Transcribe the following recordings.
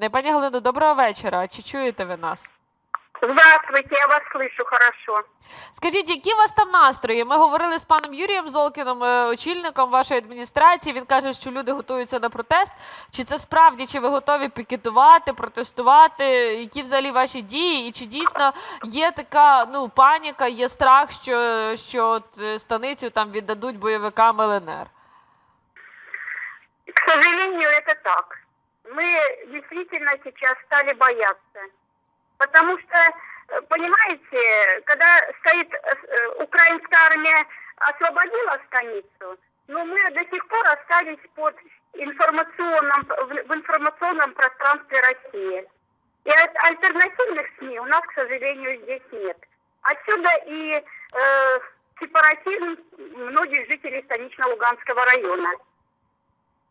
Не, Пані Галино, доброго вечора. Чи чуєте ви нас? Здравствуйте, я вас слышу хорошо. Скажіть, які у вас там настрої? Ми говорили з паном Юрієм Золкіном, е, очільником вашої адміністрації. Він каже, що люди готуються на протест. Чи це справді, чи ви готові пікетувати, протестувати? Які взагалі ваші дії? І чи дійсно є така ну паніка, є страх, що, що от е, станицю там віддадуть бойовикам ЛНР? К сожалению, это так. Мы действительно сейчас стали бояться. Потому что, э, понимаете, когда стоит э, украинская армия освободила станицу, но мы до сих пор остались под информационном, в информационном пространстве России. И аль- альтернативных СМИ у нас, к сожалению, здесь нет. Отсюда и э, сепаратизм многих жителей станично-луганского района.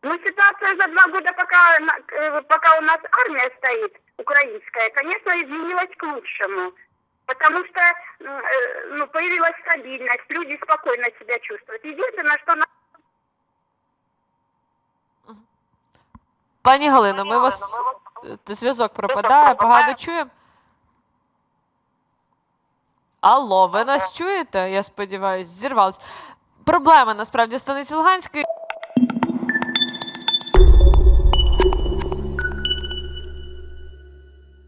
Ну, ситуация за два года, пока, э, пока у нас армия стоит, украинская, конечно, изменилась к лучшему. Потому что э, ну, появилась стабильность, люди спокойно себя чувствуют. Единственное, что Пані Галино, ми вас е, зв'язок пропадає, погано чуємо. Алло, ви нас чуєте? Я сподіваюся, зірвалась. Проблема насправді станиці Луганської.